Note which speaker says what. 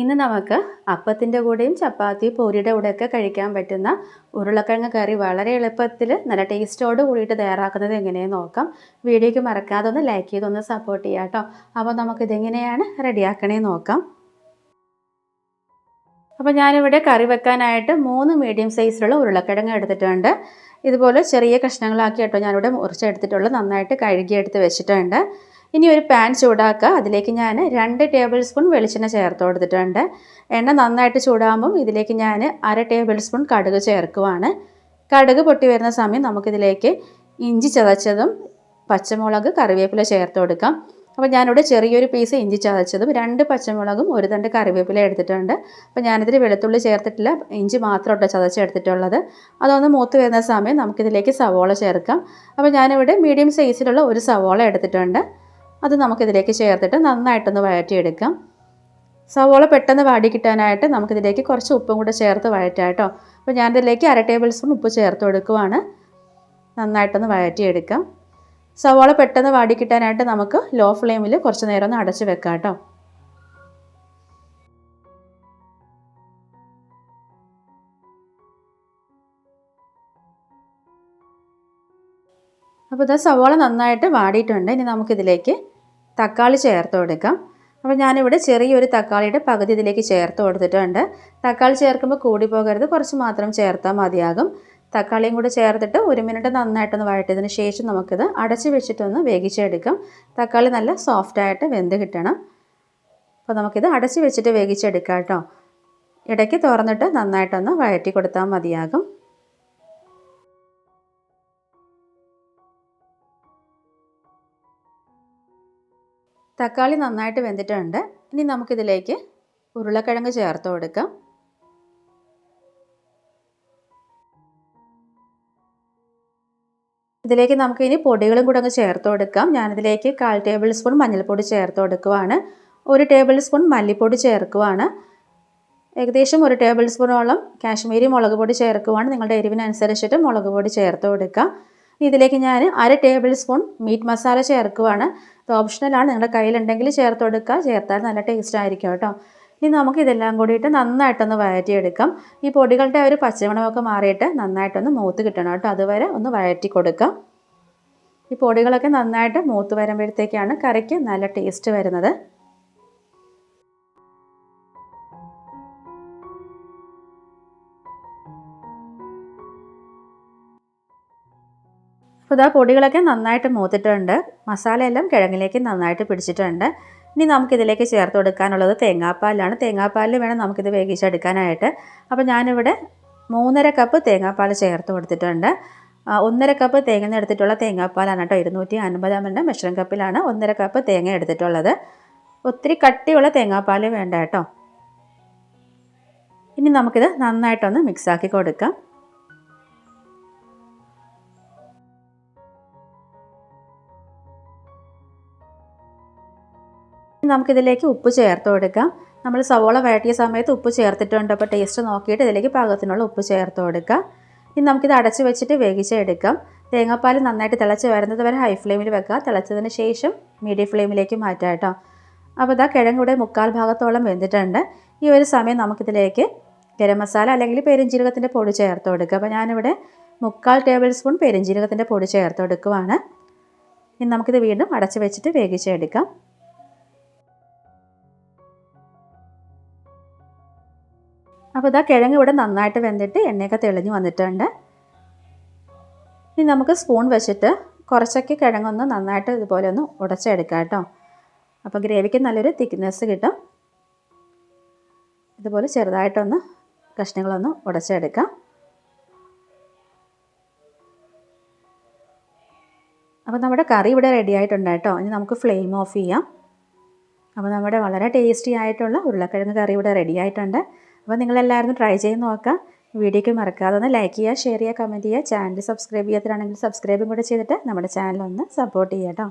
Speaker 1: ഇന്ന് നമുക്ക് അപ്പത്തിന്റെ കൂടെയും ചപ്പാത്തി പൂരിയുടെ കൂടെയൊക്കെ കഴിക്കാൻ പറ്റുന്ന ഉരുളക്കിഴങ്ങ് കറി വളരെ എളുപ്പത്തിൽ നല്ല ടേസ്റ്റോട് കൂടിയിട്ട് തയ്യാറാക്കുന്നത് എങ്ങനെയെന്ന് നോക്കാം. വീഡിയോയ്ക്ക് മറക്കാതെ ഒന്ന് ലൈക്ക് ചെയ്തൊന്ന് സപ്പോർട്ട് ചെയ്യാം കേട്ടോ. അപ്പോൾ നമുക്കിതെങ്ങനെയാണ് റെഡിയാക്കണേ നോക്കാം. അപ്പോൾ ഞാനിവിടെ കറി വെക്കാനായിട്ട് മൂന്ന് മീഡിയം സൈസിലുള്ള ഉരുളക്കിഴങ്ങ് എടുത്തിട്ടുണ്ട്. ഇതുപോലെ ചെറിയ കഷ്ണങ്ങളാക്കി കേട്ടോ ഞാനിവിടെ മുറിച്ചെടുത്തിട്ടുള്ളത്. നന്നായിട്ട് കഴുകിയെടുത്ത് വെച്ചിട്ടുണ്ട്. ഇനി ഒരു പാൻ ചൂടാക്കുക. അതിലേക്ക് ഞാൻ രണ്ട് ടേബിൾ സ്പൂൺ വെളിച്ചെണ്ണ ചേർത്ത് കൊടുത്തിട്ടുണ്ട്. എണ്ണ നന്നായിട്ട് ചൂടാകുമ്പം ഇതിലേക്ക് ഞാൻ അര ടേബിൾ സ്പൂൺ കടുക് ചേർക്കുവാണ്. കടുക് പൊട്ടി വരുന്ന സമയം നമുക്കിതിലേക്ക് ഇഞ്ചി ചതച്ചതും പച്ചമുളക് കറിവേപ്പില ചേർത്ത് കൊടുക്കാം. അപ്പോൾ ഞാനിവിടെ ചെറിയൊരു പീസ് ഇഞ്ചി ചതച്ചതും രണ്ട് പച്ചമുളകും ഒരു തണ്ട് കറിവേപ്പില എടുത്തിട്ടുണ്ട്. അപ്പോൾ ഞാനിതിൽ വെളുത്തുള്ളി ചേർത്തിട്ടില്ല. ഇഞ്ചി മാത്രം ഇട്ട് ചതച്ചെടുത്തിട്ടുള്ളത്. അതൊന്ന് മൂത്ത് വരുന്ന സമയം നമുക്കിതിലേക്ക് സവോള ചേർക്കാം. അപ്പോൾ ഞാനിവിടെ മീഡിയം സൈസിലുള്ള ഒരു സവോള എടുത്തിട്ടുണ്ട്. അത് നമുക്കിതിലേക്ക് ചേർത്തിട്ട് നന്നായിട്ടൊന്ന് വഴറ്റിയെടുക്കാം. സവോള പെട്ടെന്ന് വാടി കിട്ടാനായിട്ട് നമുക്കിതിലേക്ക് കുറച്ച് ഉപ്പും കൂടെ ചേർത്ത് വഴറ്റാം കേട്ടോ. അപ്പോൾ ഞാനിതിലേക്ക് അര ടേബിൾ സ്പൂൺ ഉപ്പ് ചേർത്ത് കൊടുക്കുവാണ്. നന്നായിട്ടൊന്ന് വഴറ്റിയെടുക്കാം. സവോള പെട്ടെന്ന് വാടി കിട്ടാനായിട്ട് നമുക്ക് ലോ ഫ്ലെയിമിൽ കുറച്ച് നേരം ഒന്ന് അടച്ച് വെക്കാം കേട്ടോ. അപ്പോൾ ഇത് സവോള നന്നായിട്ട് വാടിയിട്ടുണ്ട്. ഇനി നമുക്കിതിലേക്ക് തക്കാളി ചേർത്ത് കൊടുക്കാം. അപ്പോൾ ഞാനിവിടെ ചെറിയൊരു തക്കാളിയുടെ പകുതി ഇതിലേക്ക് ചേർത്ത് കൊടുത്തിട്ടുണ്ട്. തക്കാളി ചേർക്കുമ്പോൾ കൂടി പോകരുത് കുറച്ച് മാത്രം ചേർത്താൽ മതിയാകും. തക്കാളിയും കൂടി ചേർത്തിട്ട് ഒരു മിനിറ്റ് നന്നായിട്ടൊന്ന് വഴറ്റിയതിന് ശേഷം നമുക്കിത് അടച്ച് വെച്ചിട്ടൊന്ന് വേവിച്ചെടുക്കാം. തക്കാളി നല്ല സോഫ്റ്റായിട്ട് വെന്ത് കിട്ടണം. അപ്പോൾ നമുക്കിത് അടച്ച് വെച്ചിട്ട് വേവിച്ചെടുക്കാം കേട്ടോ. ഇടയ്ക്ക് തുറന്നിട്ട് നന്നായിട്ടൊന്ന് വഴറ്റി കൊടുത്താൽ മതിയാകും. തക്കാളി നന്നായിട്ട് വെന്തിട്ടുണ്ട്. ഇനി നമുക്കിതിലേക്ക് ഉരുളക്കിഴങ്ങ് ചേർത്ത് കൊടുക്കാം. ഇതിലേക്ക് നമുക്ക് ഇനി പൊടികളും കൂടെ അങ്ങ് ചേർത്ത് കൊടുക്കാം. ഞാനിതിലേക്ക് കാൽ ടേബിൾ സ്പൂൺ മഞ്ഞൾപ്പൊടി ചേർത്ത് കൊടുക്കുവാണ്. ഒരു ടേബിൾ സ്പൂൺ മല്ലിപ്പൊടി ചേർക്കുവാണ്. ഏകദേശം ഒരു ടേബിൾ സ്പൂണോളം കാശ്മീരി മുളക് പൊടി ചേർക്കുവാണ്. നിങ്ങളുടെ എരിവിനനുസരിച്ചിട്ട് മുളക് പൊടി ചേർത്ത് കൊടുക്കാം. ഇതിലേക്ക് ഞാൻ അര ടേബിൾ സ്പൂൺ മീറ്റ് മസാല ചേർക്കുവാണ്. ഇത് ഓപ്ഷണലാണ് നിങ്ങളുടെ കയ്യിലുണ്ടെങ്കിൽ ചേർത്ത് കൊടുക്കുക ചേർത്താൽ നല്ല ടേസ്റ്റ് ആയിരിക്കും കേട്ടോ. ഇനി നമുക്ക് ഇതെല്ലാം കൂടിയിട്ട് നന്നായിട്ടൊന്ന് വഴറ്റിയെടുക്കാം. ഈ പൊടികളുടെ ഒരു പച്ചമണമൊക്കെ മാറിയിട്ട് നന്നായിട്ടൊന്ന് മൂത്ത് കിട്ടണം കേട്ടോ. അതുവരെ ഒന്ന് വഴറ്റി കൊടുക്കാം. ഈ പൊടികളൊക്കെ നന്നായിട്ട് മൂത്ത് വരുമ്പോഴത്തേക്കാണ് കറിക്ക് നല്ല ടേസ്റ്റ് വരുന്നത്. അപ്പോൾ ഇതാ പൊടികളൊക്കെ നന്നായിട്ട് മൂത്തിട്ടുണ്ട്. മസാലയെല്ലാം കിഴങ്ങിലേക്ക് നന്നായിട്ട് പിടിച്ചിട്ടുണ്ട്. ഇനി നമുക്കിതിലേക്ക് ചേർത്ത് കൊടുക്കാനുള്ളത് തേങ്ങാപ്പാലാണ്. തേങ്ങാപ്പാലിൽ വേണം നമുക്കിത് വേവിച്ചെടുക്കാനായിട്ട്. അപ്പോൾ ഞാനിവിടെ മൂന്നര കപ്പ് തേങ്ങാപ്പാൽ ചേർത്ത് കൊടുത്തിട്ടുണ്ട്. ഒന്നര കപ്പ് തേങ്ങ എടുത്തിട്ടുള്ള തേങ്ങാപ്പാലാണ് കേട്ടോ. ഇരുന്നൂറ്റി അൻപത് എം മെഷറിംഗ് കപ്പിലാണ് ഒന്നര കപ്പ് തേങ്ങ എടുത്തിട്ടുള്ളത്. ഒത്തിരി കട്ടിയുള്ള തേങ്ങാപ്പാൽ വേണ്ട കേട്ടോ. ഇനി നമുക്കിത് നന്നായിട്ടൊന്ന് മിക്സാക്കി കൊടുക്കാം. നമുക്കിതിലേക്ക് ഉപ്പ് ചേർത്ത് കൊടുക്കാം. നമ്മൾ സവോള വഴറ്റിയ സമയത്ത് ഉപ്പ് ചേർത്തിട്ടുണ്ട്. അപ്പോൾ ടേസ്റ്റ് നോക്കിയിട്ട് ഇതിലേക്ക് പാകത്തിനുള്ള ഉപ്പ് ചേർത്ത് കൊടുക്കാം. ഇനി നമുക്കിത് അടച്ച് വെച്ചിട്ട് വേവിച്ചെടുക്കാം. തേങ്ങാപ്പാൽ നന്നായിട്ട് തിളച്ച് വരുന്നത് വരെ ഹൈ ഫ്ലെയിമിൽ വെക്കുക. തിളച്ചതിന് ശേഷം മീഡിയം ഫ്ലെയിമിലേക്ക് മാറ്റാം കേട്ടോ. അപ്പോൾ ഇതാ കിഴങ്ങൂടെ മുക്കാൽ ഭാഗത്തോളം വെന്തിട്ടുണ്ട്. ഈ ഒരു സമയം നമുക്കിതിലേക്ക് ഗരം മസാല അല്ലെങ്കിൽ പെരിഞ്ജീരകത്തിന്റെ പൊടി ചേർത്ത് കൊടുക്കുക. അപ്പോൾ ഞാനിവിടെ മുക്കാൽ ടേബിൾ സ്പൂൺ പെരിഞ്ജീരകത്തിന്റെ പൊടി ചേർത്ത് കൊടുക്കുവാണ്. ഇനി നമുക്കിത് വീണ്ടും അടച്ച് വെച്ചിട്ട് വേവിച്ചെടുക്കാം. അപ്പോൾ ഇതാ കിഴങ്ങ് ഇവിടെ നന്നായിട്ട് വെന്തിട്ട് എണ്ണയൊക്കെ തെളിഞ്ഞ് വന്നിട്ടുണ്ട്. ഇനി നമുക്ക് സ്പൂൺ വെച്ചിട്ട് കുറച്ചൊക്കെ കിഴങ്ങൊന്ന് നന്നായിട്ട് ഇതുപോലെ ഒന്ന് ഉടച്ചെടുക്കാം കേട്ടോ. അപ്പോൾ ഗ്രേവിക്ക് നല്ലൊരു തിക്നെസ് കിട്ടും. ഇതുപോലെ ചെറുതായിട്ടൊന്ന് കഷ്ണങ്ങളൊന്ന് ഉടച്ചെടുക്കാം. അപ്പോൾ നമ്മുടെ കറി ഇവിടെ റെഡി ആയിട്ടുണ്ട് കേട്ടോ. ഇനി നമുക്ക് ഫ്ലെയിം ഓഫ് ചെയ്യാം. അപ്പോൾ നമ്മുടെ വളരെ ടേസ്റ്റി ആയിട്ടുള്ള ഉരുളക്കിഴങ്ങ് കറി ഇവിടെ റെഡി ആയിട്ടുണ്ട്. അപ്പോൾ നിങ്ങളെല്ലാവരും ട്രൈ ചെയ്ത് നോക്കാം വീഡിയോയ്ക്ക് മറക്കാതെ ഒന്ന് ലൈക്ക് ചെയ്യുക ഷെയർ ചെയ്യുക കമന്റ് ചെയ്യുക. ചാനൽ സബ്സ്ക്രൈബ് ചെയ്യാത്തതാണെങ്കിൽ സബ്സ്ക്രൈബും കൂടെ ചെയ്തിട്ട് നമ്മുടെ ചാനൽ ഒന്ന് സപ്പോർട്ട് ചെയ്യാം കേട്ടോ